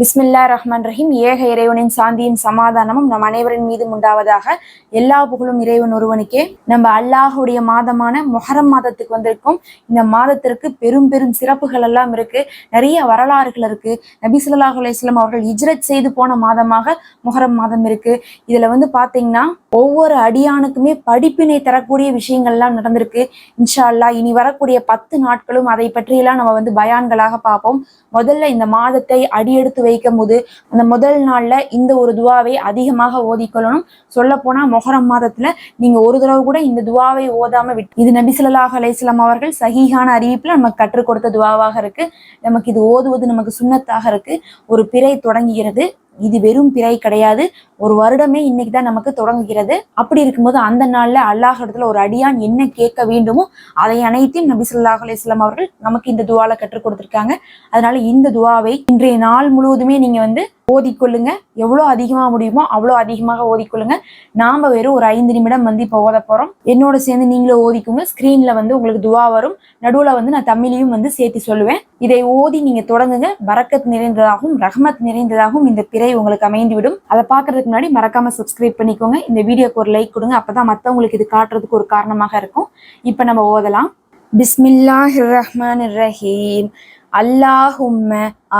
பிஸ்மில்லா ரஹ்மான் ரஹீம். ஏக இறைவனின் சாந்தியும் சமாதானமும் நம் அனைவரின் மீது உண்டாவதாக எல்லா புகழும் இறைவன் ஒருவனுக்கே. நம்ம அல்லாஹுடைய மாதமான மொஹரம் மாதத்துக்கு வந்திருக்கும். இந்த மாதத்திற்கு பெரும் பெரும் சிறப்புகள் எல்லாம் இருக்கு. நிறைய வரலாறுகள் இருக்கு. நபி ஸல்லல்லாஹு அவர்கள் இஜ்ரத் செய்து போன மாதமாக மொஹரம் மாதம் இருக்கு. இதுல வந்து பாத்தீங்கன்னா ஒவ்வொரு அடியானுக்குமே படிப்பினை தரக்கூடிய விஷயங்கள்லாம் நடந்திருக்கு. இன்ஷா அல்லாஹ் இனி வரக்கூடிய பத்து நாட்களும் அதை பற்றியெல்லாம் நம்ம வந்து பயான்களாக பார்ப்போம். முதல்ல இந்த மாதத்தை அடியெடுத்து வைக்கும் போது அந்த முதல் நாள்ல இந்த ஒரு துவாவை அதிகமாக ஓதிக்கொள்ளணும். சொல்ல போனா மொஹரம் மாதத்துல நீங்க ஒரு தடவை கூட இந்த துவாவை ஓதாம விட்டு இது நபிசுல்லாஹ் ஸல்லல்லாஹு அவர்கள் சகிஹான அறிவிப்புல நமக்கு கற்றுக் கொடுத்த துவாவாக இருக்கு. நமக்கு இது ஓதுவது நமக்கு சுண்ணத்தாக இருக்கு. ஒரு பிறை தொடங்குகிறது. இது வெறும் பிறை கிடையாது. ஒரு வருடமே இன்னைக்கு தான் நமக்கு தொடங்குகிறது. அப்படி இருக்கும்போது அந்த நாளில் அல்லாஹ் இடத்துல ஒரு அடியான் என்ன கேட்க வேண்டுமோ அதை அனைத்தையும் நபி சொல்லாஹ் அலிஸ்லாம் அவர்கள் நமக்கு இந்த துவால கற்றுக் கொடுத்துருக்காங்க. அதனால இந்த துவாவை இன்றைய நாள் முழுவதுமே நீங்க வந்து ஓதிக்கொள்ளுங்க. எவ்வளோ அதிகமாக முடியுமோ அவ்வளோ அதிகமாக ஓதிக்கொள்ளுங்க. நாம் வெறும் ஒரு ஐந்து நிமிடம் வந்து இப்போ ஓத போகிறோம் என்னோட சேர்ந்து நீங்களும் ஓதிக்குங்க. ஸ்க்ரீனில் வந்து உங்களுக்கு துவா வரும். நடுவில் வந்து நான் தமிழையும் வந்து சேர்த்து சொல்லுவேன். இதை ஓதி நீங்கள் தொடங்குங்க. பரக்கத் நிறைந்ததாகவும் ரஹமத் நிறைந்ததாகவும் இந்த பிறை உங்களுக்கு அமைந்து விடும். அதை பார்க்கறதுக்கு முன்னாடி மறக்காமல் சப்ஸ்கிரைப் பண்ணிக்கோங்க. இந்த வீடியோக்கு ஒரு லைக் கொடுங்க. அப்பதான் மற்றவங்களுக்கு இது காட்டுறதுக்கு ஒரு காரணமாக இருக்கும். இப்போ நம்ம ஓதலாம். பிஸ்மில்லாஹிர் ரஹ்மான் ரஹீம். அல்லாஹும்ம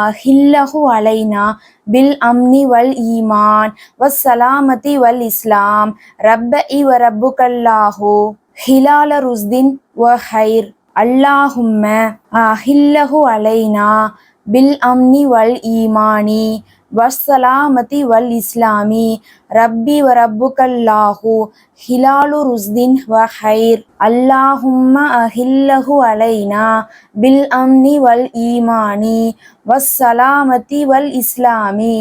அஹில்லஹு அலைனா பில் அம்னி வல் ஈமான் வஸ்ஸலாமதி வல் இஸ்லாம். ரப்ப இ வ ரப்புகல்லாஹு ஹிலால ருஸ்தின் வ ஹைர். அல்லாஹும்ம அஹில்லஹு அலைனா பில் அம்னி வல் ஈமானி. வஸ்ஸலாமதி வல் இஸ்லாமி ரப்பி வ ரப்புகல்லாஹு. ஹிலாலு ருஸ்தின் வ ஹைர். அல்லாஹும்ம அஹில்லஹு அலைனா. பில் அம்னி வல் ஈமானி. வஸ்ஸலாமதி வல் இஸ்லாமி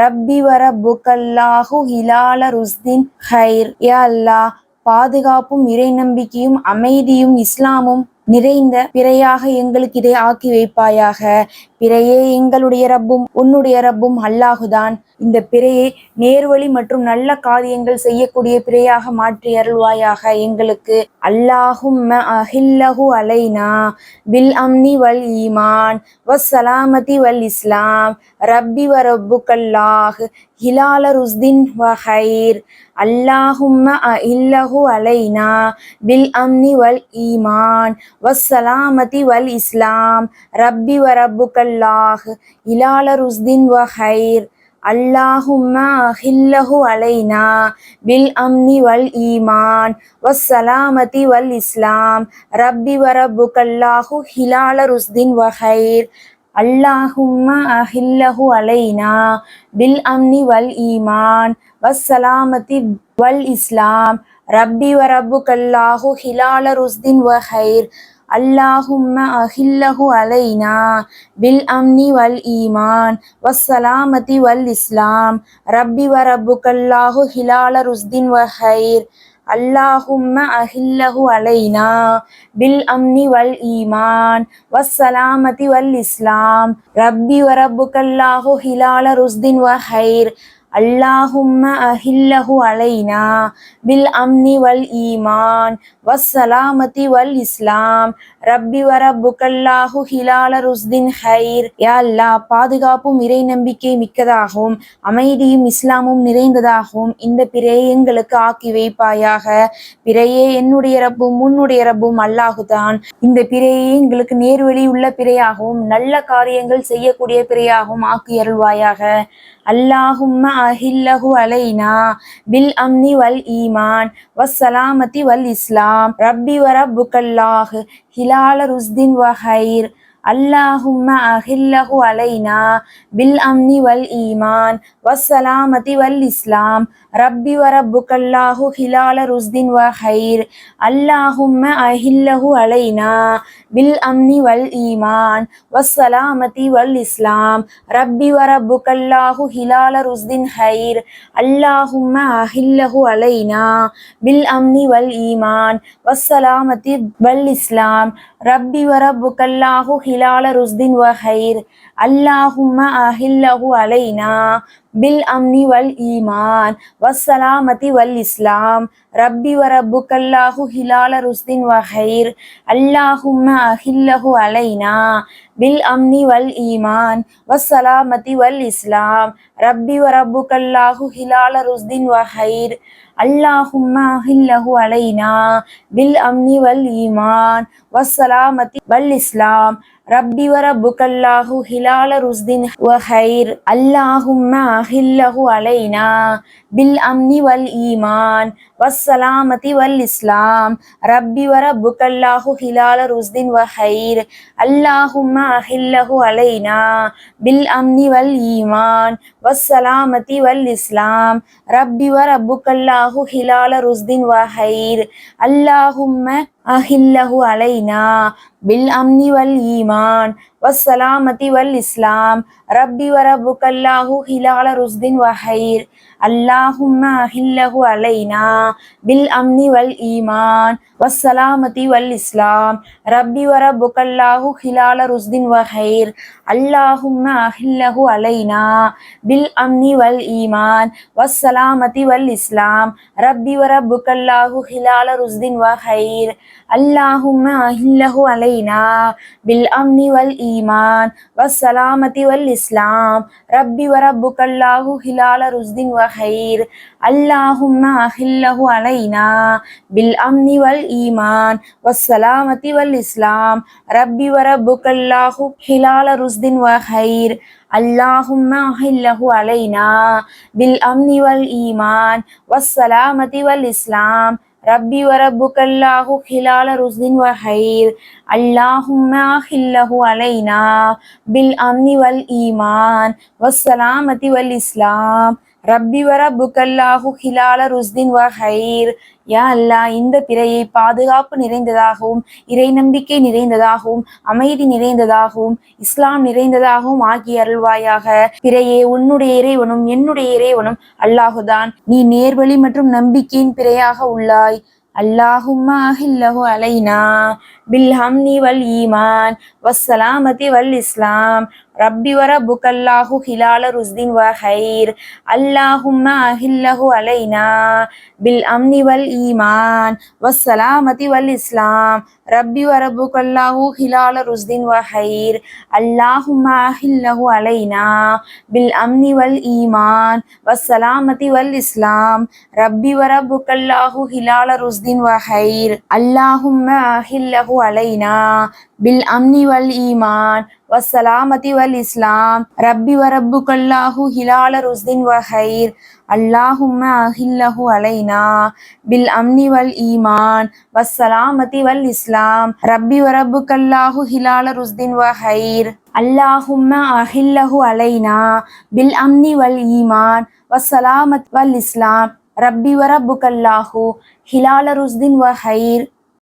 ரப்பி வ ரப்புகல்லாஹு ஹிலால ருஸ்தின் ஹைர். யா அல்லாஹ் பாதுகாப்பும் இறை நம்பிக்கையும் அமைதியும் இஸ்லாமும் நிறைந்த பிறையாக எங்களுக்கு இதை ஆக்கி வைப்பாயாக. பிறையே எங்களுடைய ரப்பும் உன்னுடைய ரப்பும் அல்லாஹுதான். இந்த பிறையை நேர்வழி மற்றும் நல்ல காரியங்கள் செய்யக்கூடிய பிறையாக மாற்றி அருள்வாயாக எங்களுக்கு. அல்லாஹும் அஹில்லஹு அலைனா பில் அம்னி வல் ஈமான் வஸ்ஸலாமதி வல் இஸ்லாம் ரப்பி வ ரப்புக்கல்லாஹ் ஹிலால ருஸ்தின் வஹைர் அல்லாஹும்ம இல்லஹு அலைனா பில் அம்னி வல் ஈமான் வஸ்ஸலாமதி வல் இஸ்லாம் ரப்பி வ அல்லாஹ் இலால ருஸ்தின் வஹைர் அல்லாஹும்மா அஹில்லஹு அலைனா பில் அம்னி வல் ஈமான் வஸ்ஸலாமதி வல் இஸ்லாம். ரப்பி வ ஹிலால ருஸ்தின் வஹைர் அல்லாஹும்மா அஹில்லஹு அலைனா பில் அம்னி வல் ஈமான் வஸ்ஸலாமதி வல் இஸ்லாம். ரப்பி வ ஹிலால ருஸ்தின் வஹைர் அல்லாஹும்ம அஹில்லஹு அலைனா பில் அம்னி வல் ஈமான் வஸ்ஸலாமதி வல் இஸ்லாம் ரப்பி வ ரப்புகல்லாஹு ஹிலால ருஸ்தின் வ ஹைர் அல்லாஹும்ம அஹில்லஹு அலைனா பில் அம்னி வல் ஈமான் வஸ்ஸலாமதி வல் இஸ்லாம் ரப்பி வ ரப்புகல்லாஹு ஹிலால ருஸ்தின் வ ஹைர் அல்லாஹும்ம அஹில்லஹு அலைனா பில் அம்னி வல் ஈமான் வஸ்ஸலாமதி வல் இஸ்லாம். ரப்பி வ ஹிலால ருஸ்தின் ஹைர். யா அல்லாஹ் பாதுகாப்பும் இறை நம்பிக்கை மிக்கதாகவும் அமைதியும் இஸ்லாமும் நிறைந்ததாகவும் இந்த பிறையை எங்களுக்கு ஆக்கி வைப்பாயாக. பிறையே என்னுடைய ரப்பும் உன்னுடைய ரப்பும் அல்லாஹுதான். இந்த பிறையே எங்களுக்கு நேர்வழி உள்ள பிறையாகவும் நல்ல காரியங்கள் செய்யக்கூடிய பிறையாகவும் ஆக்கி அருள்வாயாக. அல்லாஹும்ம அஹில்லஹு அலைனா பில் அம்னி வல் ஈமான் வஸ்ஸலாமதி வல் இஸ்லாம் ரப்பி வ ரப்புகல்லாஹ் ஹிலால ருஸ்தின் வ ஹைர் அல்லாஹும்ம அஹில்லஹு அலைனா பில் அம்னி வல் ஈமான் வஸ்ஸலாமதி வல் இஸ்லாம் ரப்பி வரப்புக்கல்லாஹு ஹிலால ருஸ்தின் வ ஹைர். அல்லாஹும்ம அஹில்லஹு அலைனா பில் அம்னி வல் ஈமான். வஸ்ஸலாமதி வல் இஸ்லாம். ரப்பி வரப்புக்கல்லாஹு ஹிலால ருஸ்தின் ஹைர். அல்லாஹும்ம அஹில்லஹு அலைனா பில் அம்னி வல் ஈமான். வஸ்ஸலாமதி வல் இஸ்லாம். ரப்பி வரப்புக்கல்லாஹு ஹிலால ருஸ்தின் வ ஹைர். அல்லாஹும்ம அஹில்லஹு அலைனா பில் அம்னி வல் ஈமான் வசலாமதி வல் இஸ்லாம் ரப்பி வரப்பு கல்லாஹு ஹிலால ருஸ்தின் வஹைர் அல்லாஹும்ம அஹில்லஹு அலைனா பில் அம்னி வல் ஈமான் வசலாமதி வல் இஸ்லாம் ரப்பி வரப்பு கல்லாஹு ஹிலால ருஸ்தின் வஹைர் அல்லாஹும்ம அஹில்லஹு அலைனா பில் அம்னி வல் ஈமான் வசலாமதி வல் இஸ்லாம் ரப்பி வ ரப்புக்கல்லாஹு ஹிலால ருஸ்தின் வ ஹைர். அல்லாஹும்ம அஹில்லஹு அலைனா. பில் அம்னி வல் ஈமான். வஸ்ஸலாமதி வல் இஸ்லாம். ரப்பி வ ரப்புக்கல்லாஹு ஹிலால ருஸ்தின் வ ஹைர். அல்லாஹும்ம அஹில்லஹு அலைனா. பில் அம்னி வல் ஈமான். வஸ்ஸலாமதி வல் இஸ்லாம். ரப்பி வ ரப்புக்கல்லாஹு ஹிலால ருஸ்தின் வ ஹைர். அஹில்லஹு அலைனா பில் அம்னி வல் ஈமான் والسلامة والإسلام. ربي وربك الله هلال رشد وخير. اللهم أهله علينا بالأمن والإيمان والسلامة والإسلام. ربي وربك الله هلال رشد وخير. اللهم أهله علينا بالأمن والإيمان والسلامة والإسلام. ربي وربك الله هلال رشد وخير. اللهم أهله علينا بالأمن والإيمان والسلامة والإسلام ربي وربك الله هلال رشد وخير اللهم أهله علينا بالأمن والإيمان والسلامة والإسلام ربي وربك الله خلال رشد وخير اللهم أهله علينا بالأمن والإيمان والسلامة والإسلام ரப்பி வரப்புக்கல்லாஹு ஹிலால ருஸ்தின் வஹைர் யா அல்லா இந்த பிறையை பாதுகாப்பு நிறைந்ததாகவும் இறை நம்பிக்கை நிறைந்ததாகவும் அமைதி நிறைந்ததாகவும் இஸ்லாம் நிறைந்ததாகவும் ஆகிய அருள்வாயாக. பிறையே உன்னுடைய இறைவனும் என்னுடைய இறைவனும் அல்லாஹுதான். நீ நேர்வழி மற்றும் நம்பிக்கையின் பிறையாக உள்ளாய். ரப்பிவர புகல்லாஹு ஹிலால ருஸ்தின் வ ஹைர். அல்லாஹும்ம அஹில்லஹு அலைனா பில் அம்னி வல் ஈமான். வஸ்ஸலாமதி வல் இஸ்லாம். ரப்பி வர புகல்லாஹு ஹிலால ருஸ்தின் வ ஹைர். அல்லாஹும்ம அஹில்லஹு அலைனா பில் அம்னி வல் ஈமான். வஸ்ஸலாமதி வல் இஸ்லாம். ரப்பி வர புகல்லாஹு ஹிலால ருஸ்தின் வ அல்லாஹும்ம அஹில்லஹு அலைனா பில் அம்னி வல் ஈமான். வசலாமதி வல் இஸ்லாம் ரப்பி வரப்பு கல்லாஹு ஹிலால ருஸ்தின் வஹைர் அல்லாஹும்ம அஹில்லஹு அலைனா. பில் அம்னி வல் ஈமான். வசலாமதி வல் இஸ்லாம். ரப்பி வரப்பு கல்லாஹு ஹிலால ருஸ்தின் வஹைர் அல்லாஹும்ம அஹில்லஹு அலைனா. பில் அம்னி வல் ஈமான். வசலாமத் வல் இஸ்லாம். ரப்பி வரப்புகல்லாஹு ஹிலால ருஸ்தின் வஹைர்